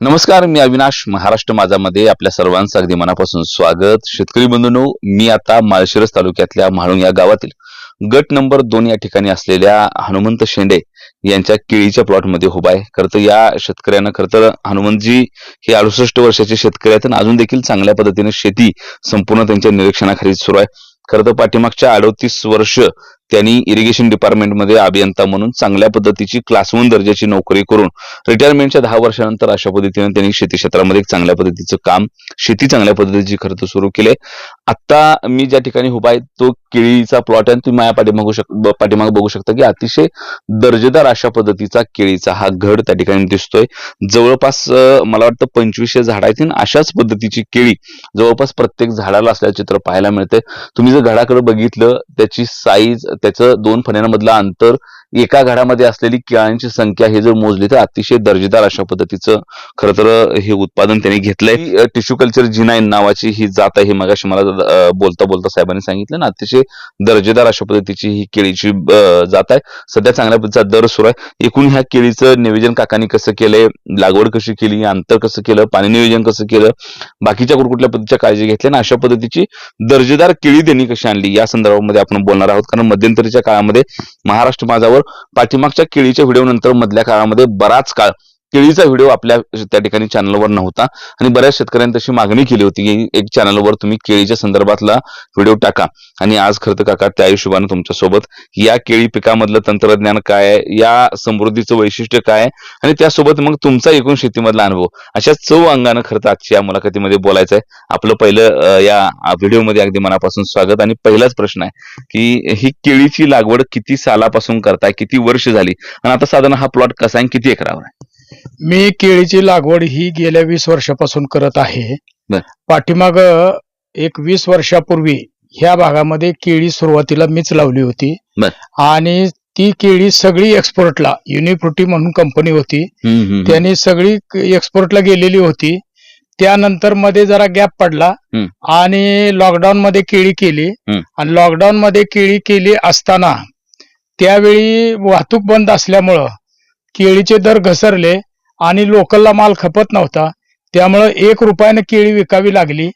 नमस्कार मी अविनाश महाराष्ट्र माझामध्ये आपल्या सर्वांचं अगदी मनापासून स्वागत. शेतकरी बंधूंनो मी आता माळशिरस तालुक्यातल्या म्हाळुंग या गावातील गट नंबर दोन या ठिकाणी असलेल्या हनुमंत शेंडे यांच्या केळीच्या प्लॉटमध्ये उभा आहे. खरं तर या शेतकऱ्यांना खरं तर हनुमंतजी हे अडुसष्ट वर्षाचे शेतकरी आहेत आणि अजून देखील चांगल्या पद्धतीने शेती संपूर्ण त्यांच्या निरीक्षणाखाली सुरू आहे. खरं तर पाठीमागच्या अडोतीस वर्ष त्यांनी इरिगेशन डिपार्टमेंटमध्ये अभियंता म्हणून चांगल्या पद्धतीची क्लास वन दर्जाची नोकरी करून रिटायरमेंटच्या दहा वर्षानंतर अशा पद्धतीने त्यांनी शेती क्षेत्रामध्ये एक चांगल्या पद्धतीचं काम शेती चांगल्या पद्धतीची खर्च सुरू केले. आता मी ज्या ठिकाणी उभा आहे तो केळीचा प्लॉट आहे. तुम्ही माझ्या पाठीमागू शक पाठीमाग बघू शकता की अतिशय दर्जेदार अशा पद्धतीचा केळीचा हा घड त्या ठिकाणी दिसतोय. जवळपास मला वाटतं पंचवीसशे झाड आहेत आणि अशाच पद्धतीची केळी जवळपास प्रत्येक झाडाला असल्याचं चित्र पाहायला मिळते तुम्ही जर घडाकडे बघितलं त्याची साईज त्याचं दोन फण्यांमधलं अंतर एका घडामध्ये असलेली केळ्यांची संख्या हे जर मोजली तर अतिशय दर्जेदार अशा पद्धतीचं खरं तर हे उत्पादन त्यांनी घेतलंय. टिश्यू कल्चर जिनाईन नावाची ही जात आहे मगाशी मला बोलता बोलता साहेबांनी सांगितलं ना अतिशय दर्जेदार अशा पद्धतीची ही केळीची जात आहे. सध्या चांगल्या पद्धतीचा दर सुरू आहे. एकूण ह्या केळीचं नियोजन काकांनी कसं केलंय लागवड कशी केली अंतर कसं केलं पाणी नियोजन कसं केलं बाकीच्या कुठल्या पद्धतीच्या काळजी घेतल्या ना अशा पद्धतीची दर्जेदार केळी त्यांनी कशी आणली या संदर्भामध्ये आपण बोलणार आहोत. कारण मध्यंतरीच्या काळामध्ये महाराष्ट्र माझावर पाठीमागच्या केळीच्या व्हिडिओ नंतर मधल्या काळामध्ये बराच काळ केळीचा व्हिडिओ आपल्या त्या ठिकाणी चॅनलवर नव्हता. आणि बऱ्याच शेतकऱ्यांनी तशी मागणी केली होती की एक चॅनलवर तुम्ही केळीच्या संदर्भातला व्हिडिओ टाका. आणि आज खरं तर काका त्या हिशोबाने तुमच्यासोबत या केळी पिकामधलं तंत्रज्ञान काय आहे या समृद्धीचं वैशिष्ट्य काय आहे आणि त्यासोबत मग तुमचा एकूण शेतीमधला अनुभव. अशा चव अंगानं खरं तर आजच्या या मुलाखतीमध्ये बोलायचं आहे आपलं पहिलं या व्हिडिओमध्ये अगदी मनापासून स्वागत. आणि पहिलाच प्रश्न आहे की ही केळीची लागवड किती सालापासून करताय किती वर्ष झाली? आणि आता साधारण हा प्लॉट कसा आहे किती एकरावर आहे? मी केळीची लागवड ही गेल्या वीस वर्षापासून करत आहे बर. पाठीमाग एक वीस वर्षापूर्वी ह्या भागामध्ये केळी सुरुवातीला मीच लावली होती बर. आणि ती केळी सगळी एक्सपोर्टला युनिफ्रुटी म्हणून कंपनी होती हम्म, हम्म, हम्म. त्यांनी सगळी एक्सपोर्टला गेलेली होती त्यानंतरमध्ये जरा गॅप पडला हम्म. आणि लॉकडाऊन मध्ये केळी केली हम्म. आणि लॉकडाऊन मध्ये केळी केली असताना त्यावेळी वाहतूक बंद असल्यामुळं केळीचे दर घसरले आणि लोकलला माल खपत नव्हता त्यामुळं एक रुपयाने केळी विकावी लागली.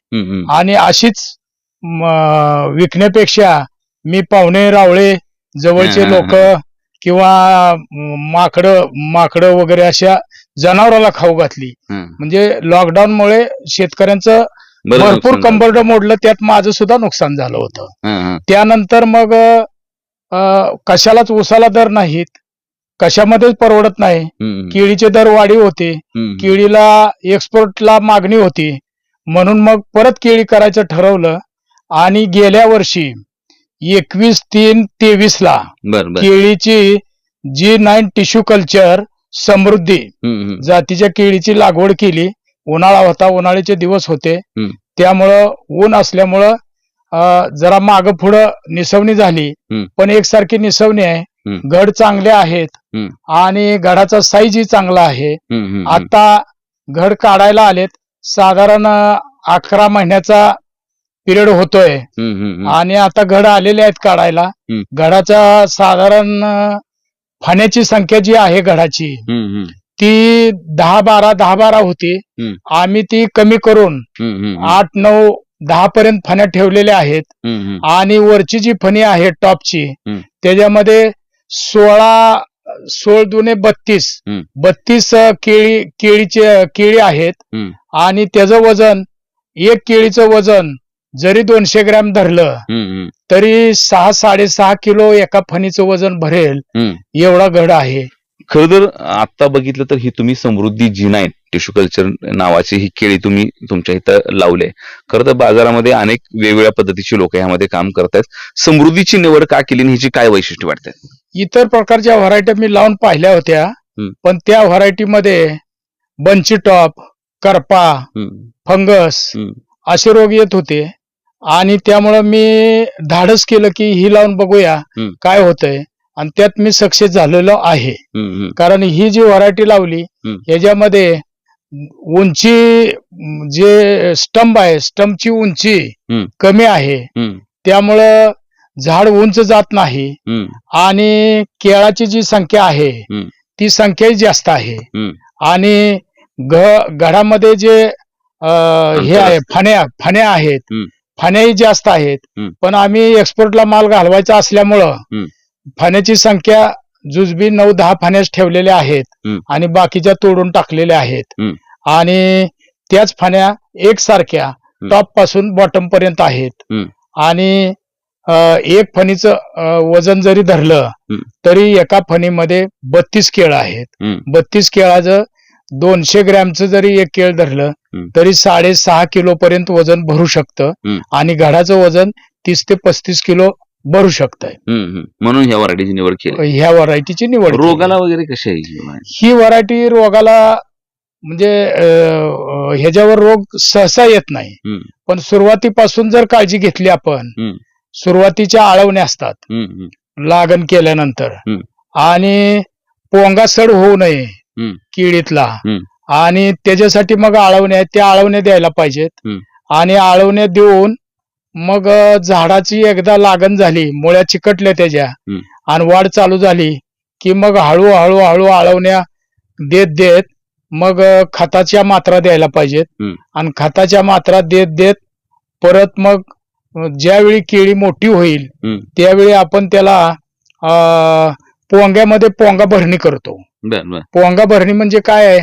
आणि अशीच विकण्यापेक्षा मी पाहुणे रावळे जवळचे लोक किंवा माकडं माकडं वगैरे अशा जनावराला खाऊ घातली. म्हणजे लॉकडाऊन मुळे शेतकऱ्यांचं भरपूर. कंबरड मोडलं त्यात माझं सुद्धा नुकसान झालं होतं. त्यानंतर मग कशालाच उसाला दर नाहीत कशामध्येच परवडत नाही केळीचे दर वाढीव होते. केळीला एक्सपोर्टला मागणी होती म्हणून मग परत केळी करायचं ठरवलं आणि गेल्या वर्षी एकवीस तीन तेवीस ला केळीची G nine tissue culture Samruddhi. जातीच्या केळीची लागवड केली उन्हाळा होता उन्हाळ्याचे दिवस होते. त्यामुळं ऊन असल्यामुळं जरा माग पुढं निसवणी झाली. पण एकसारखी निसवणी आहे. घड चांगले आहेत. आणि घडाचा साईजही चांगला आहे. आता घड काढायला आलेत साधारण अकरा महिन्याचा पिरियड होतोय. आणि आता घड आलेले आहेत काढायला. घडाचा साधारण फाण्याची संख्या जी आहे घडाची. ती दहा बारा दहा बारा होती. आम्ही ती कमी करून. आठ नऊ दहा पर्यंत फण्या ठेवलेल्या आहेत. आणि वरची जी फणी आहे टॉपची. त्याच्यामध्ये सोळा सोळ दुने बत्तीस हम्म. बत्तीस अं, केळी केळीचे केळी आहेत हम्म. आणि त्याचं वजन एक केळीचं वजन जरी दोनशे ग्रॅम धरलं हम्म, हम्म. तरी सहा साडेसहा किलो एका फणीचं वजन भरेल हम्म. एवढा घड आहे खरं तर आता बघितलं तर ही तुम्ही समृद्धी जिनाईन टिश्यू कल्चर नावाची ही केळी तुम्ही तुमच्या इथं लावले खरं तर बाजारामध्ये अनेक वेगवेगळ्या पद्धतीची लोक यामध्ये काम करतायत समृद्धीची निवड का केली आणि ह्याची काय वैशिष्ट्य वाटतात इतर प्रकारच्या व्हरायटी मी लावून पाहिल्या होत्या. पण त्या व्हरायटी मध्ये बंची टॉप करपा फंगस असे रोग येत होते. आणि त्यामुळं मी धाडस केलं की ही लावून बघूया. काय होतंय. आणि त्यात मी सक्सेस झालेलो आहे. कारण ही जी व्हरायटी लावली हम्म. याच्यामध्ये उंची जे स्टंप आहे स्टंपची उंची. कमी आहे. त्यामुळं झाड उंच जात नाही आणि केळाची जी संख्या आहे. ती संख्याही जास्त आहे. आणि घ- घरामध्ये जे हे आहे. फण्या फण्या आहेत. फण्याही जास्त आहेत. पण आम्ही एक्सपोर्टला माल घालवायचा असल्यामुळं. फण्याची संख्या जुजबी नऊ दहा फण्याच ठेवलेल्या आहेत. आणि बाकीच्या तोडून टाकलेल्या आहेत. आणि त्याच फण्या एकसारख्या टॉपपासून बॉटम पर्यंत आहेत. आणि एक फणीचं वजन जरी धरलं. तरी एका फणीमध्ये बत्तीस केळं आहेत. बत्तीस केळाचं दोनशे ग्रॅमचं जरी एक केळ धरलं. तरी साडेसहा किलो पर्यंत वजन भरू शकतं. आणि घडाचं वजन तीस ते पस्तीस किलो भरू शकतंय. म्हणून ह्या व्हरायटीची निवड केली ह्या व्हरायटीची निवड. रोगाला वगैरे कशी आहे ही व्हरायटी रोगाला म्हणजे ह्याच्यावर रोग सहसा येत नाही. पण सुरुवातीपासून जर काळजी घेतली आपण. सुरुवातीच्या आळवण्या असतात लागण केल्यानंतर. आणि पोंगा सड होऊ नये. किडीतला. आणि त्याच्यासाठी मग आळवण्या आहेत, त्या आळवण्या द्यायला पाहिजेत. आणि आळवण्या देऊन मग झाडाची एकदा लागण झाली मुळ्या चिकटल्या त्याच्या. आणि वाढ चालू झाली की मग हळूहळू हळू आळवण्या देत देत मग खताच्या मात्रा द्यायला पाहिजेत. आणि खताच्या मात्रा देत देत परत मग ज्यावेळी केळी मोठी होईल हम्म. त्यावेळी आपण त्याला अं, पोंग्यामध्ये पोंगा भरणी करतो बर बर पोंगा भरणी म्हणजे काय आहे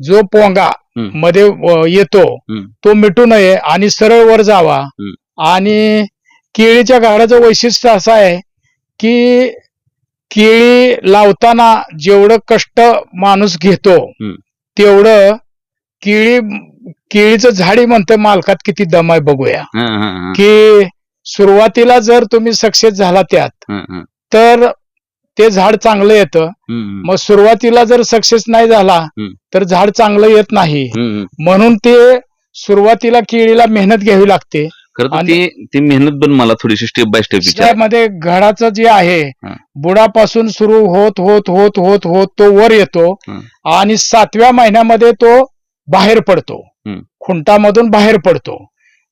जो पोंगा हम्म. मध्ये अं, येतो हम्म. तो मिटू नये आणि सरळ वर जावा हम्म. आणि केळीच्या झाडाचं वैशिष्ट्य असं आहे की केळी लावताना जेवढं कष्ट माणूस घेतो हम्म. तेवढं केळी केळीचं झाडी म्हणते मालकात किती दम आहे बघूया की सुरुवातीला जर तुम्ही सक्सेस झाला त्यात. तर ते झाड चांगलं येतं मग सुरुवातीला जर सक्सेस नाही झाला. तर झाड चांगलं येत नाही. म्हणून ते सुरुवातीला केळीला मेहनत घ्यावी लागते ती मेहनत पण मला थोडीशी स्टेप बाय स्टेप त्यामध्ये घडाचं जे आहे. बुडापासून सुरू होत होत होत होत होत तो वर येतो. आणि सातव्या महिन्यामध्ये तो बाहेर पडतो. खुंटामधून बाहेर पडतो.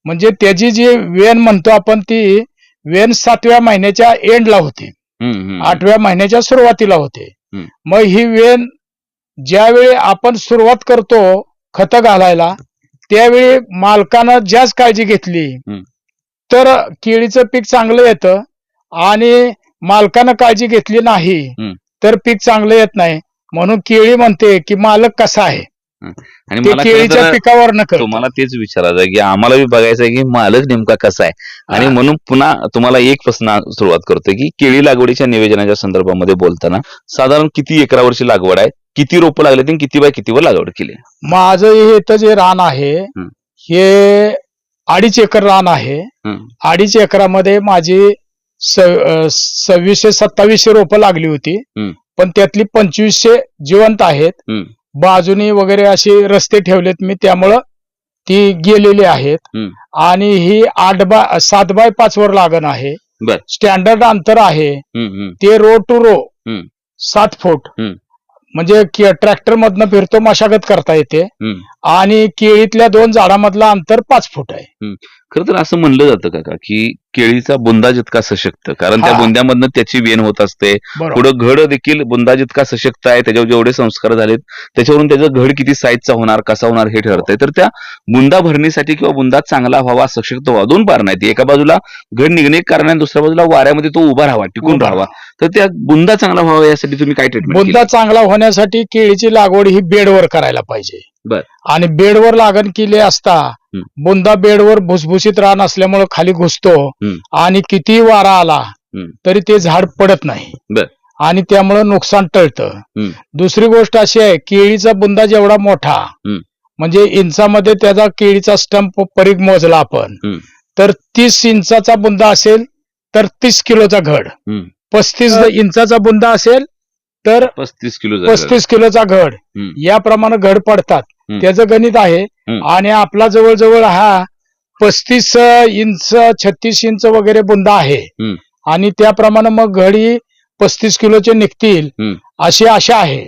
म्हणजे त्याची जी वेन म्हणतो आपण ती वेन सातव्या महिन्याच्या एंडला होते. आठव्या महिन्याच्या सुरुवातीला होते. मग ही वेन ज्यावेळी आपण सुरुवात करतो खत घालायला त्यावेळी मालकानं जास्त काळजी घेतली. तर केळीचं पीक चांगलं येतं आणि मालकानं काळजी घेतली नाही. तर पीक चांगलं येत नाही. म्हणून केळी म्हणते की मालक कसा आहे? आणि ते मला खरं केळीच्या तर पिकावर न तुम्हाला तेच विचारायचं आहे की आम्हाला बी बघायचं आहे की मालक नेमका कसा आहे आणि हा. म्हणून पुन्हा तुम्हाला एक प्रश्न सुरुवात करतोय की केळी लागवडीच्या नियोजनाच्या संदर्भामध्ये बोलताना साधारण किती एकरावरची लागवड आहे किती रोपं लागले आणि किती बाय कितीवर लागवड केली माझं हे इथं जे रान आहे. हे अडीच एकर रान आहे अडीच एकरामध्ये माझी स- अं, सव्वीसशे सत्तावीसशे रोपं लागली होती. पण त्यातली पंचवीसशे जिवंत आहेत. बाजूनी वगैरे असे रस्ते ठेवलेत मी त्यामुळं ती गेलेली आहेत हम्म. आणि ही आठ बाय सात बाय पाच वर लागण आहे बर. स्टँडर्ड अंतर आहे हम्म, हम्म, ते रो टू रो हम्म. सात फूट हम्म. म्हणजे ट्रॅक्टर मधनं फिरतो मशागत करता येते हम्म. आणि केळीतल्या दोन झाडामधलं अंतर पाच फूट आहे खरं तर असं म्हणलं जातं काका की केळीचा बुंदा जितका सशक्त कारण त्या. बुंद्यामधनं त्याची वेन होत असते. पुढं घड देखील बुंदा जितका सशक्त आहे त्याच्यावर जेवढे संस्कार झालेत त्याच्यावरून त्याचं घड किती साईजचा होणार कसा होणार हे ठरतंय. तर त्या बुंदा भरणीसाठी किंवा बुंदा चांगला व्हावा सशक्त व्हावा दोन कारण आहेत. एका बाजूला घड निघणे कारण दुसऱ्या बाजूला वाऱ्यामध्ये तो उभा राहावा टिकून राहावा. तर त्या बुंदा चांगला व्हावा यासाठी तुम्ही काय ट्रीटमेंट बुंदा चांगला होण्यासाठी केळीची लागवड ही बेडवर करायला पाहिजे. बर. आणि बेडवर लागण केली असता बुंदा बेडवर भुसभुशीत रान असल्यामुळे खाली घुसतो. आणि किती वारा आला. तरी ते झाड पडत नाही. आणि त्यामुळे नुकसान टळतं. दुसरी गोष्ट अशी आहे केळीचा बुंदा जेवढा मोठा. म्हणजे इंचामध्ये त्याचा केळीचा स्टंप परीघ मोजला आपण. तर तीस इंचाचा बुंदा असेल तर तीस किलोचा घड. पस्तीस इंचाचा बुंदा असेल तर पस्तीस किलो. पस्तीस किलोचा घड. याप्रमाणे घड पडतात. त्याचं गणित आहे. आणि आपला जवळजवळ हा पस्तीस इंच छत्तीस इंच वगैरे बुंदा आहे. आणि त्याप्रमाणे मग घडी पस्तीस किलोचे निघतील. अशी आशा आहे.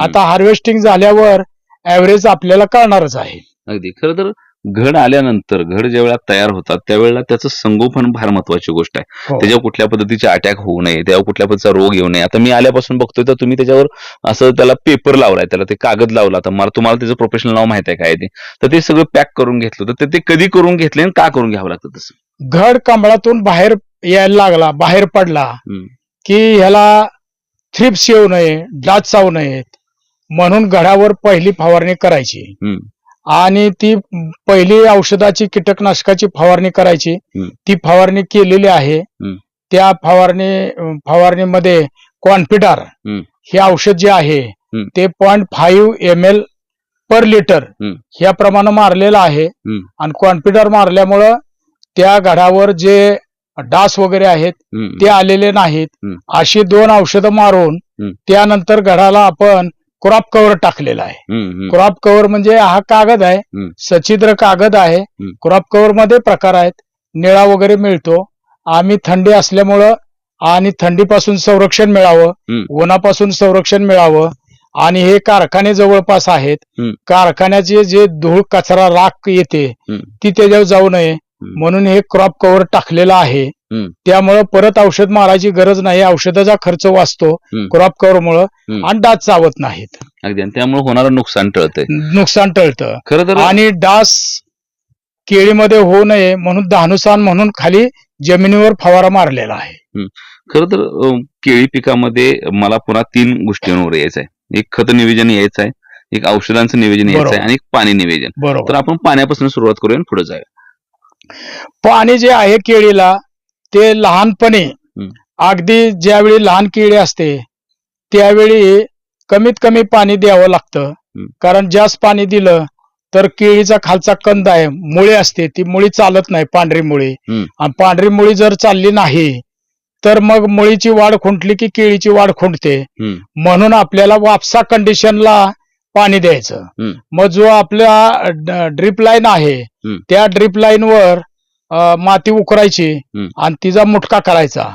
आता हार्वेस्टिंग झाल्यावर ऍव्हरेज आपल्याला कळणारच आहे अगदी खरं तर घड आल्यानंतर घड ज्या वेळेला तयार होतात त्यावेळेला त्याचं संगोपन फार महत्वाची गोष्ट आहे. हो. त्याच्यावर कुठल्या पद्धतीचे अटॅक होऊ नये त्यावर कुठल्या पद्धतीचा रोग येऊ नये. आता मी आल्यापासून बघतोय तर तुम्ही त्याच्यावर असं त्याला पेपर लावलाय त्याला ते कागद लावला. तर मला तुम्हाला त्याचं प्रोफेशनल नाव माहीत आहे काय ते. तर ते सगळं पॅक करून घेतलं तर ते कधी करून घेतले आणि का करून घ्यावं लागतं तसं? घड कमळातून बाहेर यायला लागला बाहेर पडला हम्म. की ह्याला थ्रिप्स येऊ नये डास चावू नयेत. म्हणून घडावर पहिली फवारणी करायची. हम्म. आणि ती पहिली औषधाची कीटकनाशकाची फवारणी करायची. ती फवारणी केलेली आहे. त्या फवारणी फवारणीमध्ये कॉन्फिडार. हे औषध जे आहे. ते point five M L per litre. ह्या प्रमाणे मारलेलं आहे. आणि कॉन्फिडर मारल्यामुळं त्या घडावर जे डास वगैरे आहेत. ते आलेले नाहीत. अशी दोन औषधं मारून. त्यानंतर घडाला आपण क्रॉप कव्हर टाकलेला आहे. क्रॉप कव्हर म्हणजे हा कागद आहे हम्म. सच्छिद्र कागद आहे. क्रॉप कव्हरमध्ये प्रकार आहेत निळा वगैरे मिळतो आम्ही थंडी असल्यामुळं आणि थंडीपासून संरक्षण मिळावं. उन्हापासून संरक्षण मिळावं आणि हे कारखाने जवळपास आहेत. कारखान्याचे जे धूळ कचरा राख येते. ती त्याच्यावर जाऊ नये म्हणून हे क्रॉप कव्हर टाकलेलं आहे. त्यामुळं परत औषध मारायची गरज नाही. औषधाचा खर्च वाचतो. क्रॉप कव्हर मुळे. आणि डास चावत नाहीत. अगदी. त्यामुळे होणारं नुकसान टळतंय. नुकसान टळतं. खरं तर आणि डास केळीमध्ये होऊ नये म्हणून धानुसान म्हणून खाली जमिनीवर फवारा मारलेला आहे. खरं तर केळी पिकामध्ये मला पुन्हा तीन गोष्टींवर यायचं आहे. एक खत नियोजन यायचं आहे. एक औषधांचं नियोजन यायचं आहे. आणि एक पाणी नियोजन तर आपण पाण्यापासून सुरुवात करूया पुढे जाऊया. पाणी जे आहे केळीला ते लहानपणी. अगदी ज्यावेळी लहान केळी असते त्यावेळी कमीत कमी पाणी द्यावं लागतं कारण जास्त पाणी दिलं तर केळीचा खालचा कंद आहे मुळी असते ती मुळी चालत नाही पांढरी मुळी. आणि पांढरी मुळी जर चालली नाही तर मग मुळीची वाढ खुंटली की केळीची वाढ खुंटते. म्हणून आपल्याला वापसा कंडिशनला पाणी द्यायचं. मग जो आपल्या ड्रिप लाईन आहे. त्या ड्रिप लाईन वर माती उकरायची. आणि तिचा मुटका करायचा.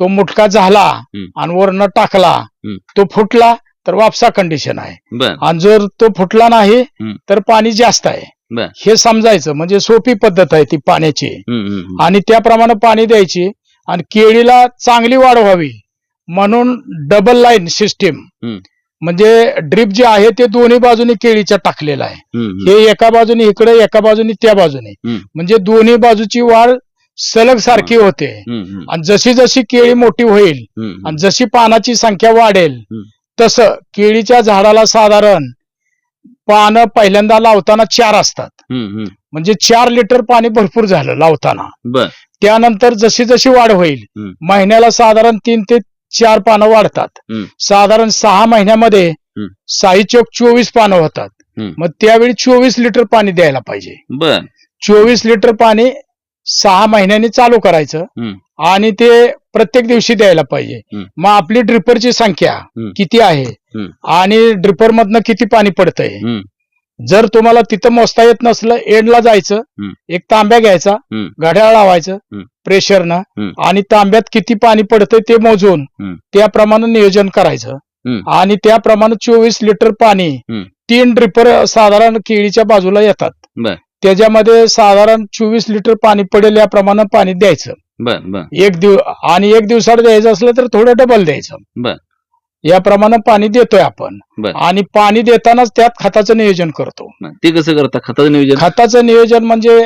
तो मुटका झाला. आणि वरनं टाकला तो फुटला तर वापसा कंडिशन आहे आणि जर तो फुटला नाही. तर पाणी जास्त आहे. हे समजायचं म्हणजे सोपी पद्धत आहे ती पाण्याची. आणि त्याप्रमाणे पाणी द्यायची आणि केळीला चांगली वाढ व्हावी म्हणून डबल लाईन सिस्टीम. म्हणजे ड्रिप जे आहे ते दोन्ही बाजूनी केळीच्या टाकलेलं आहे. हे एका बाजूने इकडे एका बाजूने त्या बाजूने. म्हणजे दोन्ही बाजूची वाढ सलग सारखी होते आणि जशी जशी केळी मोठी होईल आणि जशी पानाची संख्या वाढेल. तसं केळीच्या झाडाला साधारण पानं पहिल्यांदा लावताना चार असतात. म्हणजे चार लिटर पाणी भरपूर झालं लावताना त्यानंतर जशी जशी वाढ होईल. महिन्याला साधारण तीन ते चार पानं वाढतात. साधारण सहा महिन्यामध्ये. साई चोक चोवीस पानं होतात. मग त्यावेळी चोवीस लिटर पाणी द्यायला पाहिजे चोवीस लिटर पाणी सहा महिन्यांनी चालू करायचं. आणि ते प्रत्येक दिवशी द्यायला पाहिजे. मग आपली ड्रिपरची संख्या. किती आहे. आणि ड्रिपर मधनं किती पाणी पडतंय. जर तुम्हाला तिथं मोजता येत नसलं एंडला जायचं. एक तांब्या घ्यायचा. घड्याळ लावायचं. प्रेशरनं. आणि तांब्यात किती पाणी पडतंय ते मोजून. त्याप्रमाणे नियोजन करायचं. आणि त्याप्रमाणे चोवीस लिटर पाणी. तीन ड्रिपर साधारण केळीच्या बाजूला येतात. त्याच्यामध्ये साधारण चोवीस लिटर पाणी पडेल याप्रमाणे पाणी द्यायचं एक दिव आणि एक दिवसाड द्यायचं असलं तर थोडं डबल द्यायचं बर. याप्रमाणे पाणी देतोय आपण बर. आणि पाणी देतानाच त्यात खताचं नियोजन करतो ते कसं करता खताचं नियोजन खताचं नियोजन म्हणजे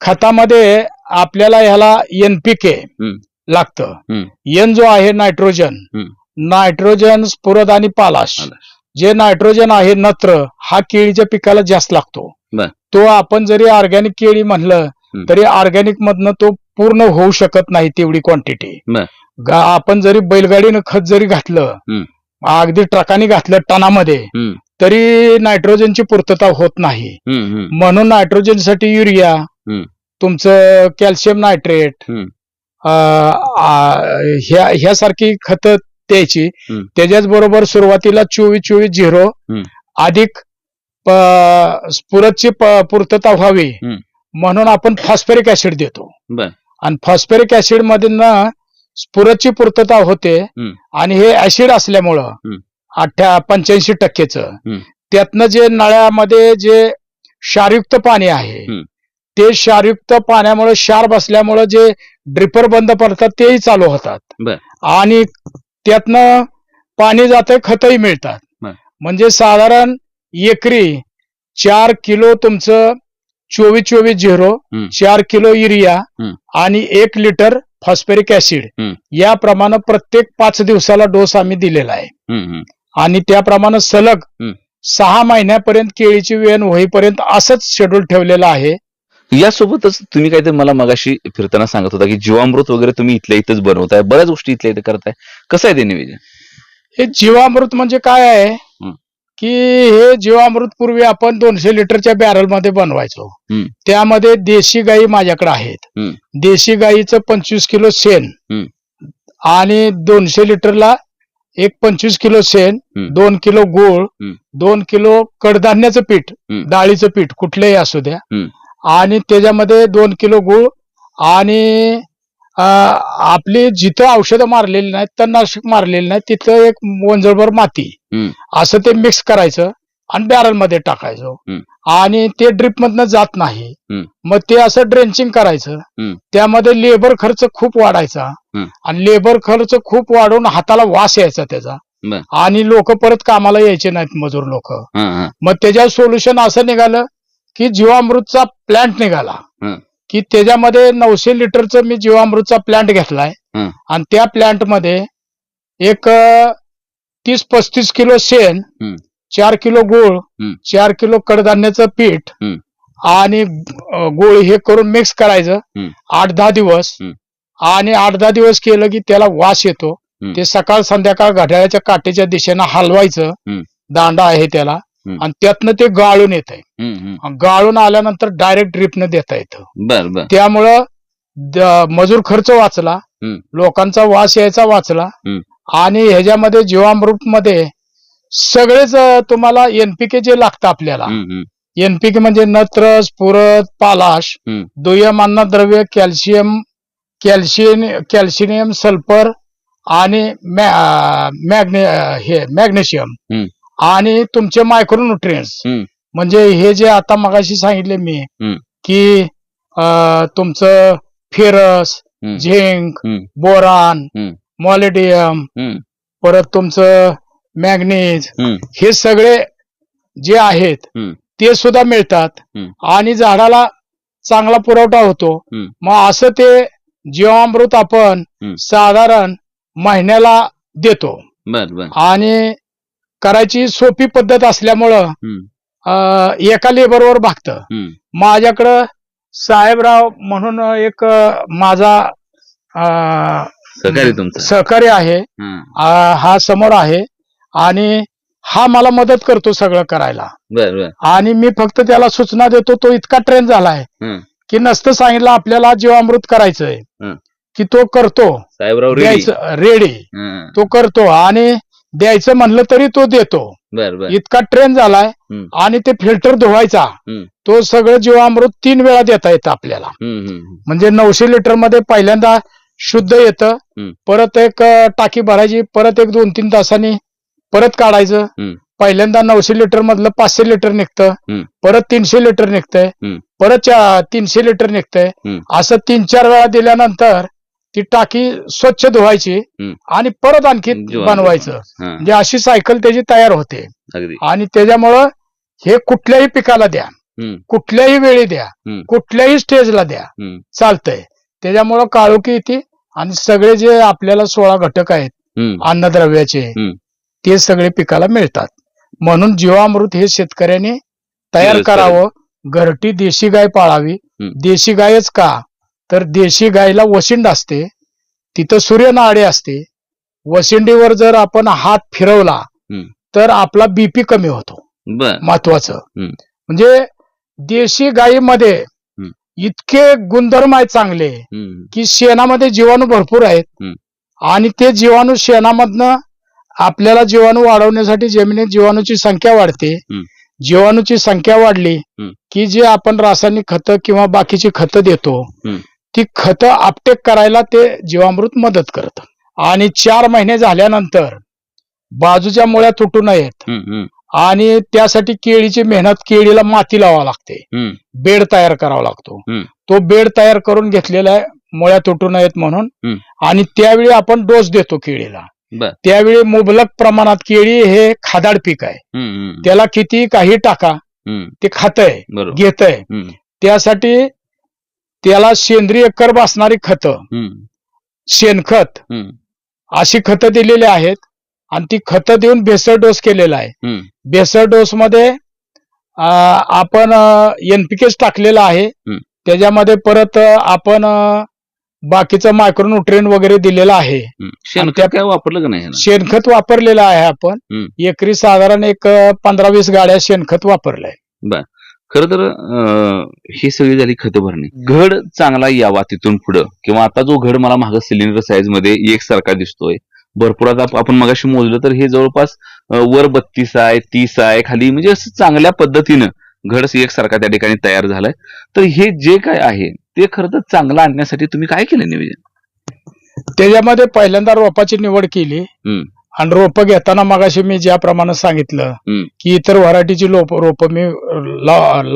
खतामध्ये आपल्याला ह्याला एनपीके हम्म. लागतं हम्म. एन जो आहे नायट्रोजन हम्म. नायट्रोजन स्फुरद आणि पालाश पालाश. जे नायट्रोजन आहे नत्र हा केळीच्या पिकाला जास्त लागतो बर. तो आपण जरी ऑर्गॅनिक केळी म्हणलं. तरी ऑर्गॅनिक मधनं तो पूर्ण होऊ शकत नाही तेवढी क्वांटिटी. आपण जरी बैलगाडीनं खत जरी घातलं. अगदी ट्रकाने घातलं टनामध्ये तरी नायट्रोजनची पूर्तता होत नाही म्हणून नायट्रोजनसाठी युरिया हम्म. तुमचं कॅल्शियम नायट्रेट ह्यासारखी खतं द्यायची हम्म. त्याच्याच बरोबर सुरुवातीला चोवीस चोवीस झिरो. अधिक प- स्फुरदची प- पूर्तता व्हावी. म्हणून आपण फॉस्फरिक ऍसिड देतो बर. आणि फॉस्फरिक ऍसिड मधून स्फुरदची पूर्तता होते हम्म. आणि हे ऍसिड असल्यामुळं हम्म. अठ्ठ्या पंच्याऐंशी टक्केच हम्म. त्यातनं जे नळ्यामध्ये जे क्षारयुक्त पाणी आहे हम्म. ते क्षारयुक्त पाण्यामुळे क्षार बसल्यामुळे जे ड्रिपर बंद पडतात तेही चालू होतात बर. आणि त्यातनं पाणी जाते खतही मिळतात बर. म्हणजे साधारण एकरी चार किलो तुमचं चोवीस चोवीस झिरो. चार किलो युरिया. आणि एक लिटर फॉस्फेरिक ऍसिड. याप्रमाणे प्रत्येक पाच दिवसाला डोस आम्ही दिलेला आहे. आणि त्याप्रमाणे सलग. सहा महिन्यापर्यंत केळीची वेण होईपर्यंत असंच शेड्यूल ठेवलेलं आहे यासोबतच तुम्ही काहीतरी मला मगाशी फिरताना सांगत होता की जीवामृत वगैरे तुम्ही इथल्या इथंच बनवताय बऱ्याच गोष्टी इथल्या इथे करताय कसं आहे ते निवेदन हे जीवामृत म्हणजे काय आहे. की हे जीवामृत पूर्वी आपण दोनशे लिटरच्या बॅरलमध्ये बनवायचो. त्यामध्ये देशी गाई माझ्याकडे आहेत. देशी गाईचं पंचवीस किलो शेण. आणि दोनशे लिटरला एक पंचवीस किलो शेण. दोन किलो गूळ. दोन किलो कडधान्याचं पीठ. डाळीचं पीठ कुठलेही असू द्या. आणि त्याच्यामध्ये दोन किलो गूळ आणि आपली जिथं औषधं मारलेली नाहीत तणनाशक मारलेली नाही तिथं एक वंजळभर माती. असं ते मिक्स करायचं आणि बॅरलमध्ये टाकायचं. आणि ते ड्रिप मधनं जात नाही. मग ते असं ड्रेंचिंग करायचं. त्यामध्ये लेबर खर्च खूप वाढायचा. आणि लेबर खर्च खूप वाढून हाताला वास यायचा त्याचा. आणि लोक परत कामाला यायचे नाहीत मजूर लोक. मग त्याच्या सोल्युशन असं निघालं की जीवामृतचा प्लांट निघाला. की त्याच्यामध्ये नऊशे लिटरचं मी जीवामृतचा प्लांट घेतलाय हं. आणि त्या प्लांटमध्ये एक तीस पस्तीस किलो शेण. चार किलो गूळ. चार किलो कडधान्याचं पीठ. आणि गूळ हे करून मिक्स करायचं. आठ दहा दिवस. आणि आठ दहा दिवस केलं की त्याला वास येतो. ते सकाळ संध्याकाळ घड्याळाच्या काटेच्या दिशेनं हलवायचं. दांडा आहे त्याला आणि त्यातनं ते गाळून येत आहे हम्म, हम्म. गाळून आल्यानंतर डायरेक्ट ड्रिपनं देता येतं बर बर त्यामुळं द- मजूर खर्च वाचला. लोकांचा वास यायचा वाचला. आणि ह्याच्यामध्ये जीवामृत मध्ये सगळेच अं, तुम्हाला एनपीके जे लागतं आपल्याला हम्म, हम्म. एनपीके म्हणजे नत्र स्फुरत पालाश. दुय्यम अन्नद्रव्य कॅल्शियम कॅल्शियम कॅल्शियम सल्फर आणि मॅ- अं, मॅग्ने अं, हे मॅग्नेशियम. आणि तुमचे मायक्रोन्युट्रियन्स हं. म्हणजे हे जे आता मगाशी सांगितले मी. की तुमचं फेरस. झिंक. बोरान. मॉलिडियम परत तुमचं मॅग्नीज. हे सगळे जे आहेत. ते सुद्धा मिळतात. आणि झाडाला चांगला पुरवठा होतो. मग असं ते जीवामृत आपण. साधारण महिन्याला देतो आणि करायची सोपी पद्धत असल्यामुळं एका लेबरवर भागतं. माझ्याकडं साहेबराव म्हणून एक माझा अं, सहकारी तुमचं सहकारी आहे हं. समोर आहे आणि हा मला मदत करतो सगळं करायला आणि मी फक्त त्याला सूचना देतो तो इतका ट्रेन झालाय हं. की नसतं सांगितलं आपल्याला जीवामृत करायचंय. की तो करतो साहेबराव रेडी. तो करतो आणि द्यायचं म्हणलं तरी तो देतो बर बर इतका ट्रेन झालाय. आणि ते फिल्टर धुवायचा. तो सगळं जीवामृत तीन वेळा देता येतं आपल्याला हम्म, हम्म. म्हणजे नऊशे लिटरमध्ये पहिल्यांदा शुद्ध येतं. परत एक अं, टाकी भरायची परत एक दोन तीन तासांनी परत काढायचं. पहिल्यांदा नऊशे लिटर मधलं पाचशे लिटर निघतं. परत तीनशे लिटर निघतंय. परत चा- तीनशे लिटर निघतंय. असं तीन चार वेळा दिल्यानंतर ती टाकी स्वच्छ धुवायची. आणि परत आणखी बनवायचं. हं, म्हणजे अशी सायकल त्याची तयार होते. अगदी. आणि त्याच्यामुळं हे कुठल्याही पिकाला द्या. हम्म, कुठल्याही वेळी द्या. कुठल्याही स्टेजला द्या. हम्म, चालतंय. त्याच्यामुळं काळोखी येते आणि सगळे जे आपल्याला सोळा घटक आहेत हम्म. अन्नद्रव्याचे हम्म. ते सगळे पिकाला मिळतात. म्हणून जीवामृत हे शेतकऱ्यांनी तयार करावं. घरटी देशी गाय पाळावी. हम्म. देशी गायच का? तर देशी गायला वशिंड असते तिथं सूर्यनाडी असते वशिंडीवर जर आपण हात फिरवला. तर आपला बीपी कमी होतो महत्वाचं. म्हणजे देशी गायीमध्ये इतके गुणधर्म आहेत चांगले की शेणामध्ये जीवाणू भरपूर आहेत. आणि ते जीवाणू शेणामधनं आपल्याला जीवाणू वाढवण्यासाठी जमिनीत जीवाणूची संख्या वाढते. जीवाणूची संख्या वाढली. की जे आपण रासायनिक खतं किंवा बाकीची खतं देतो. ती खतं आपटेक करायला ते जीवामृत मदत करत. आणि चार महिने झाल्यानंतर बाजूच्या मुळ्या तुटू नयेत. आणि त्यासाठी केळीची मेहनत केळीला माती लावावी लागते. बेड तयार करावा लागतो. तो बेड तयार करून घेतलेला आहे मुळ्या तुटू नयेत म्हणून. आणि त्यावेळी आपण डोस देतो केळीला. त्यावेळी मुबलक प्रमाणात केळी हे खादाड पीक आहे. त्याला किती काही टाका ते खातंय बरोबर. घेतय. हम्म, त्यासाठी त्याला सेंद्रिय कर्ब असणारी खतं. शेणखत. अशी खतं दिलेली आहेत आणि ती खतं देऊन भेसळ डोस केलेला आहे. भेसळ डोस मध्ये आपण एनपीकेच टाकलेला आहे. त्याच्यामध्ये परत आपण बाकीचं मायक्रोन्युट्रिएंट वगैरे दिलेलं आहे. शेणखत वापरलं का नाही? शेणखत वापरलेलं आहे आपण. एकरी साधारण एक पंधरा वीस गाड्या शेणखत वापरलंय. खरं तर ही सगळी झाली खत भरणी. घड चांगला यावा तिथून पुढं. किंवा आता जो घड मला माग सिलेंडर साईजमध्ये एकसारखा दिसतोय. भरपूर आता आप- आपण मगाशी मोजलं तर हे जवळपास वर बत्तीस आहे तीस आहे खाली म्हणजे असं चांगल्या पद्धतीनं घड एकसारखा त्या ठिकाणी तयार झालाय. तर हे जे काय आहे ते खरं तर चांगलं आणण्यासाठी तुम्ही काय केलं नियोजन त्याच्यामध्ये पहिल्यांदा रोपाची निवड केली. आणि रोपं घेताना मगाशी मी ज्याप्रमाणे सांगितलं हम्म. की इतर व्हरायटीची रोप रोपं मी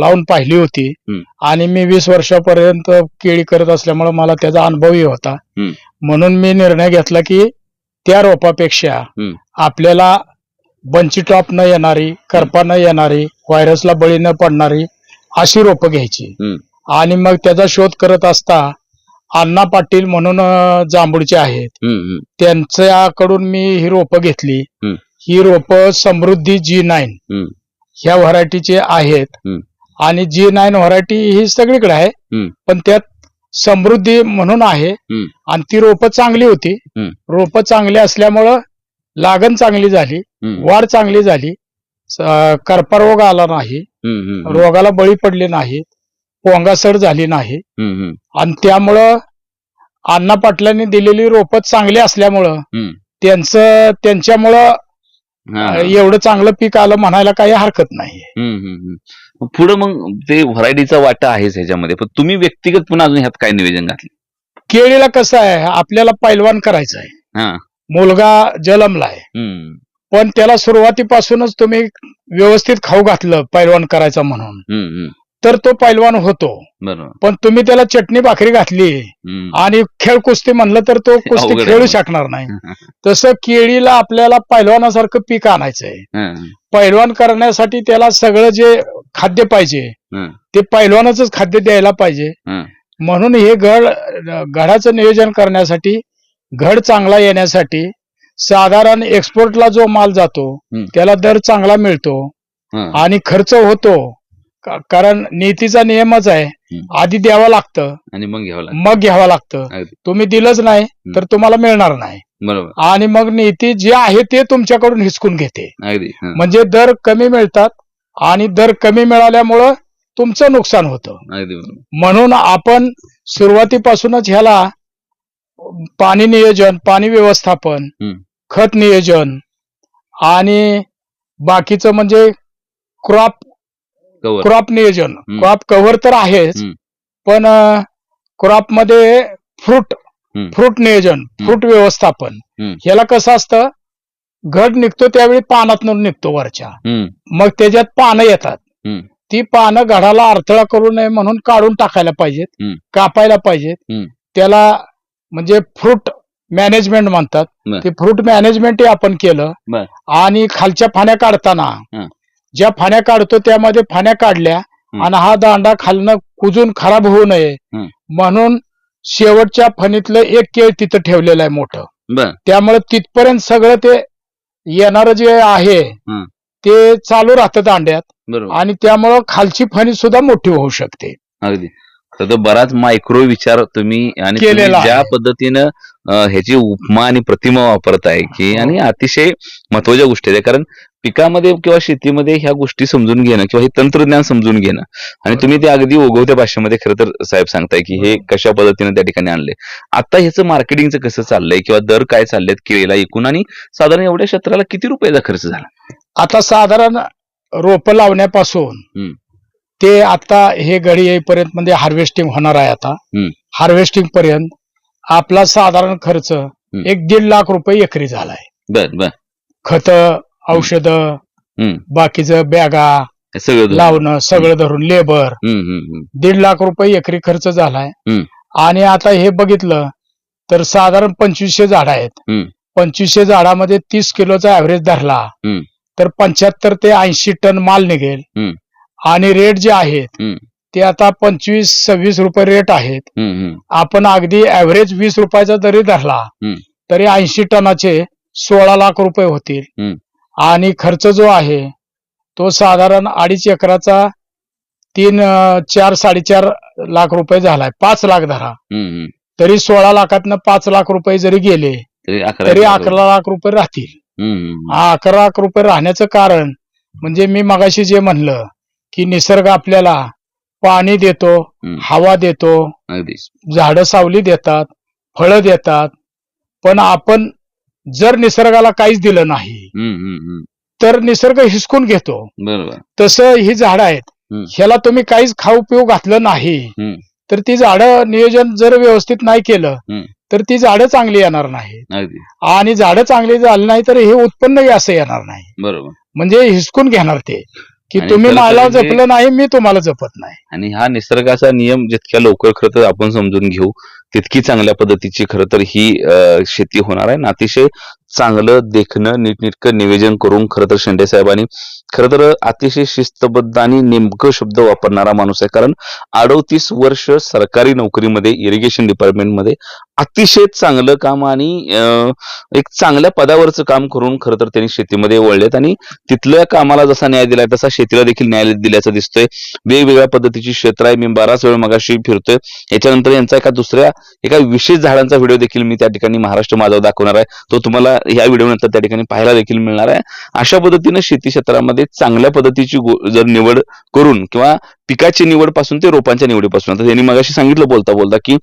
लावून पाहिली होती हम्म. आणि मी वीस वर्षापर्यंत केळी करत असल्यामुळे मला त्याचा अनुभवही होता हम्म. म्हणून मी निर्णय घेतला की त्या रोपापेक्षा हम्म. आपल्याला बंची टॉप न येणारी करपा न येणारी व्हायरसला बळी न पडणारी अशी रोपं घ्यायची हम्म. आणि मग त्याचा शोध करत असता अण्णा पाटील म्हणून जांभूळचे आहेत. त्यांच्याकडून मी ही रोपं घेतली. ही रोपं समृद्धी जी नाईन. ह्या व्हरायटीचे आहेत. आणि जी नाईन व्हरायटी ही सगळीकडे आहे. पण त्यात समृद्धी म्हणून आहे. आणि ती रोपं चांगली होती. रोपं चांगली असल्यामुळं लागण चांगली झाली. वाढ चांगली झाली. करपा रोग आला नाही. रोगाला बळी पडले नाहीत पोंगासड झाली नाही. आणि त्यामुळं अण्णा पाटलांनी दिलेली रोपं चांगली असल्यामुळं. त्यांचं त्यांच्यामुळं. एवढं चांगलं पीक आलं म्हणायला काही हरकत नाही. पुढं मग ते व्हरायटीचा वाटा आहेच ह्याच्यामध्ये. पण तुम्ही व्यक्तिगत पुन्हा अजून ह्यात काय नियोजन घातलं? केळीला कसं आहे आपल्याला पैलवान करायचं आहे. हा. मुलगा जलमलाय पण त्याला सुरुवातीपासूनच तुम्ही व्यवस्थित खाऊ घातलं पैलवान करायचा म्हणून. तर तो पैलवान होतो बरोबर पण तुम्ही त्याला चटणी भाकरी घातली हम्म. आणि खेळ कुस्ती म्हणलं तर तो कुस्ती अवघड आहे. खेळू शकणार नाही तसं केळीला आपल्याला पैलवानासारखं पीक आणायचंय हा, पैलवान करण्यासाठी त्याला सगळं जे खाद्य पाहिजे हा, ते पैलवानाच खाद्य द्यायला पाहिजे हा. म्हणून हे घड घडाचं नियोजन करण्यासाठी घड चांगला येण्यासाठी साधारण एक्सपोर्टला जो माल जातो. त्याला दर चांगला मिळतो हा. आणि खर्च होतो का- कारण नीतीचा नियमच आहे. हम्म. आधी द्यावं लागतं. आणि मग घ्यावं लागतं. मग घ्यावं लागतं. अगदी. तुम्ही दिलंच नाही तर तुम्हाला मिळणार नाही. बरोबर. आणि मग नीती जे आहे ते तुमच्याकडून हिसकून घेते. अगदी. हा, म्हणजे दर कमी मिळतात आणि दर कमी मिळाल्यामुळं तुमचं नुकसान होतं. अगदी बरोबर. म्हणून आपण सुरुवातीपासूनच ह्याला पाणी नियोजन पाणी व्यवस्थापन हम्म. खत नियोजन आणि बाकीचं म्हणजे क्रॉप क्रॉप नियोजन. क्रॉप कव्हर तर आहेच. पण क्रॉपमध्ये फ्रूट. फ्रूट नियोजन फ्रूट व्यवस्थापन. ह्याला कसं असतं घड निघतो त्यावेळी पानात निघतो वरच्या मग त्याच्यात पानं येतात. ती पानं घडाला अडथळा करू नये म्हणून काढून टाकायला पाहिजेत. कापायला पाहिजेत. त्याला म्हणजे फ्रूट मॅनेजमेंट म्हणतात. ते फ्रूट मॅनेजमेंट आपण केलं. आणि खालच्या फाण्या काढताना. ज्या फाण्या काढतो त्यामध्ये फाण्या काढल्या. आणि हा दांडा खालनं कुजून खराब होऊ नये. म्हणून शेवटच्या फणीतलं एक केळ तिथं ठेवलेलं आहे मोठं त्यामुळे तिथपर्यंत सगळं ते येणार जे आहे. ते चालू राहतं दांड्यात आणि त्यामुळं खालची फणी सुद्धा मोठी होऊ शकते अगदी तर तो बराच मायक्रो विचार तुम्ही आणि ज्या आहे. पद्धतीनं ह्याची उपमा आणि प्रतिमा वापरताय की हो. आणि अतिशय महत्त्वाच्या गोष्टी आहेत कारण पिकामध्ये किंवा शेतीमध्ये ह्या गोष्टी समजून घेणं किंवा हे तंत्रज्ञान समजून घेणं. आणि तुम्ही ते अगदी ओघवत्या भाषेमध्ये खरं तर साहेब सांगताय की हे कशा पद्धतीने त्या ठिकाणी आणले आता ह्याचं मार्केटिंगचं कसं चाललंय किंवा दर काय चाललेत केळीला एकूण आणि साधारण एवढ्या क्षेत्राला किती रुपयाचा खर्च झाला? आता साधारण रोप लावण्यापासून. ते आता हे घडी येईपर्यंत म्हणजे हार्वेस्टिंग होणार आहे आता. हार्वेस्टिंग पर्यंत आपला साधारण खर्च एक दीड लाख रुपये एकरी झालाय. बर बर. खत औषध. बाकीचं बॅगा सगळं. लावणं सगळं धरून लेबर. दीड लाख रुपये एकरी खर्च झालाय. आणि आता हे बघितलं तर साधारण पंचवीसशे झाड आहेत. पंचवीसशे झाडामध्ये तीस किलोचा ऍव्हरेज धरला. तर पंच्याहत्तर ते ऐंशी टन माल निघेल. आणि रेट जे आहेत. ते आता पंचवीस सव्वीस रुपये रेट आहेत. आपण अगदी ऍव्हरेज वीस रुपयाचा जरी धरला. तरी ऐंशी टनाचे सोळा लाख रुपये होतील. आणि खर्च जो आहे तो साधारण अडीच एकराचा तीन चार साडेचार लाख रुपये झालाय पाच लाख धरा. तरी सोळा लाखातनं पाच लाख रुपये जरी गेले तरी अकरा लाख रुपये राहतील. हा अकरा लाख रुपये राहण्याचं कारण म्हणजे मी मगाशी जे म्हणलं की निसर्ग आपल्याला पाणी देतो. हवा देतो झाडं सावली देतात फळं देतात पण आपण जर निसर्गाला काहीच दिलं नाही. तर निसर्ग हिसकून घेतो. तसं ही झाडं आहेत. ह्याला तुम्ही काहीच खाऊ पिऊ घातलं नाही. तर ती झाडं नियोजन जर व्यवस्थित नाही केलं. तर ती झाडं चांगली येणार नाही. आणि झाडं चांगली झाली नाही तर हे उत्पन्नही असं येणार नाही. बरोबर. म्हणजे हिसकून घेणार ते. की तुम्ही मला हे- जपलं नाही मी तुम्हाला जपत नाही. आणि हा निसर्गाचा नियम जितक्या लवकर खरं तर आपण समजून घेऊ तितकी चांगल्या पद्धतीची खरं तर ही शेती होणार आहे. ना अतिशय चांगलं देखणं नीटनेटकं नियोजन करून खरं तर शेंडे साहेबांनी खर तर अतिशय शिस्तबद्ध आणि नेमकं शब्द वापरणारा माणूस आहे. कारण अडोतीस वर्ष सरकारी नोकरीमध्ये इरिगेशन डिपार्टमेंटमध्ये अतिशय चांगलं काम आणि एक चांगल्या पदावरचं काम करून खरं तर त्यांनी शेतीमध्ये वळलेत आणि तिथल्या कामाला जसा न्याय दिलाय तसा शेतीला देखील न्याय दिल्याचं दिसतोय. वेगवेगळ्या पद्धतीची क्षेत्र आहे मी बराच वेळ मगाशी फिरतोय. याच्यानंतर यांचा एका दुसऱ्या एका विशेष झाडांचा व्हिडिओ देखील मी त्या ठिकाणी महाराष्ट्र माझा दाखवणार आहे. तो तुम्हाला या व्हिडिओ नंतर त्या ठिकाणी पाहायला देखील मिळणार आहे. अशा पद्धतीनं शेती क्षेत्रामध्ये चांगल्या पद्धतीची गो- जर निवड करून किंवा पिकाची निवडपासून ते रोपांच्या निवडीपासून. आता त्यांनी मगाशी सांगितलं बोलता बोलता की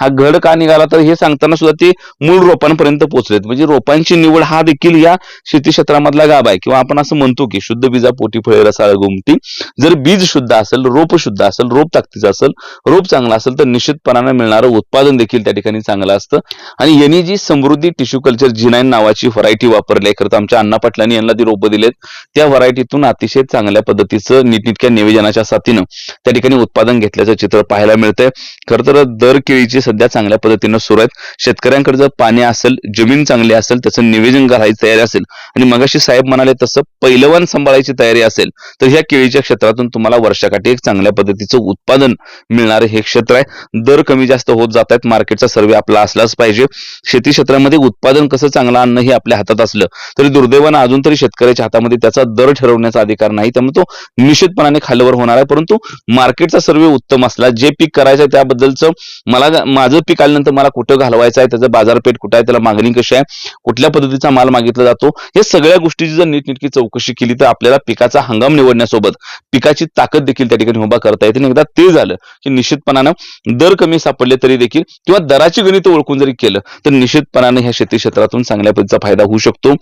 हा घड का निघाला तर हे सांगताना सुद्धा ते मूळ रोपांपर्यंत पोहोचलेत. म्हणजे रोपांची निवड हा देखील या शेती क्षेत्रामधला गाभ आहे. किंवा आपण असं म्हणतो की शुद्ध बीजा पोटी फळे रसाळ गुमटी जर बीज शुद्ध असेल रोप शुद्ध असेल रोप ताकदीचं असेल रोप चांगला असेल तर निश्चितपणाने मिळणारं उत्पादन देखील त्या ठिकाणी चांगलं असतं. आणि यांनी जी समृद्धी टिश्यू कल्चर जिनाईन नावाची व्हरायटी वापरली आहे खरं तर आमच्या अण्णा पाटलांनी यांना ती रोपं दिलेत त्या व्हरायटीतून अतिशय चांगल्या पद्धतीचं नीटनिटक्या निवेदनाच्या साथीनं त्या ठिकाणी उत्पादन घेतल्याचं चित्र पाहायला मिळतंय. खर तर दर केळीची सध्या चांगल्या पद्धतीनं सुरू आहेत. शेतकऱ्यांकडे जर पाणी असेल जमीन चांगली असेल त्याचं निवेदन करायची तयारी असेल आणि मगाशी साहेब म्हणाले तसं पहिलवान सांभाळायची तयारी असेल तर ह्या केळीच्या क्षेत्रातून तुम्हाला वर्षाकाठी एक चांगल्या पद्धतीचं उत्पादन मिळणार हे क्षेत्र आहे. दर कमी जास्त होत जात आहेत. मार्केटचा सर्वे आपला असलाच पाहिजे. शेती क्षेत्रामध्ये उत्पादन कसं चांगलं आणणं हे आपल्या हातात असलं तरी दुर्दैवानं अजून तरी शेतकऱ्याच्या हातामध्ये त्याचा दर ठरवण्याचा अधिकार नाही. त्यामुळे तो निश्चितपणाने खालवर होणार आहे. परंतु मार्केटचा सर्वे उत्तम असला जे पीक करायचं आहे त्याबद्दलचं मला माझं पीक आल्यानंतर मला कुठं घालवायचं आहे त्याचं बाजारपेठ कुठं आहे त्याला मागणी कशी आहे कुठल्या पद्धतीचा माल मागितला जातो हे सगळ्या गोष्टीची जर नीटनेटकी चौकशी केली तर आपल्याला पिकाचा हंगाम निवडण्यासोबत पिकाची ताकद देखील त्या ठिकाणी उभा करता येते. एकदा ते झालं की निश्चितपणानं दर कमी सापडले तरी देखील किंवा दराची गणित ओळखून जरी केलं तर निश्चितपणाने ह्या शेती क्षेत्रातून चांगल्या पद्धतीचा फायदा होऊ शकतो.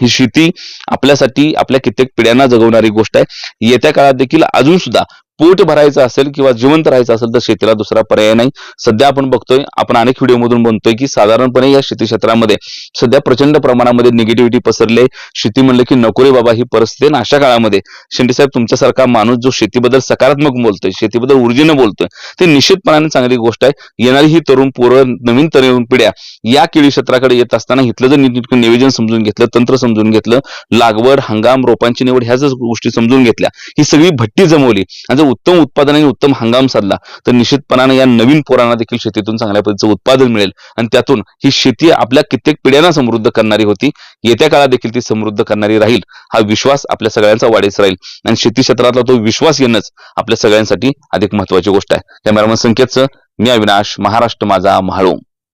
ही शेती आपल्यासाठी आपल्या कित्येक पिढ्यांना जगवणारी गोष्ट आहे. येत्या काळात देखील अजून सुद्धा पोट भरायचं असेल किंवा जिवंत राहायचं असेल तर शेतीला दुसरा पर्याय नाही. सध्या आपण बघतोय आपण अनेक व्हिडिओमधून म्हणतोय की साधारणपणे या शेती क्षेत्रामध्ये सध्या प्रचंड प्रमाणामध्ये निगेटिव्हिटी पसरले शेती म्हणलं की नको रे बाबा ही परिस्थिती आणि अशा काळामध्ये. शेंडे साहेब तुमच्यासारखा माणूस जो शेतीबद्दल सकारात्मक बोलतोय शेतीबद्दल ऊर्जेनं बोलतोय ते निश्चितपणाने चांगली गोष्ट आहे. येणारी ही तरुण पोरं नवीन तरुण पिढ्या या केळी क्षेत्राकडे येत असताना इथलं जर नीटनेटकं नियोजन समजून घेतलं तंत्र समजून घेतलं लागवड हंगाम रोपांची निवड ह्या जर गोष्टी समजून घेतल्या ही सगळी भट्टी जमवली आणि जर उत्तम उत्पादन आणि उत्तम हंगाम साधला तर निश्चितपणाने या नवीन पोरांना देखील शेतीतून चांगल्या पद्धतीचं उत्पादन मिळेल. आणि त्यातून ही शेती आपल्या कित्येक पिढ्यांना समृद्ध करणारी होती. येत्या काळात देखील ती समृद्ध करणारी राहील हा विश्वास आपल्या सगळ्यांचा वाढीस राहील. आणि शेती क्षेत्रातला तो विश्वास येणंच आपल्या सगळ्यांसाठी अधिक महत्वाची गोष्ट आहे. कॅमेरामन संकेतचं मी अविनाश महाराष्ट्र माझा म्हाळू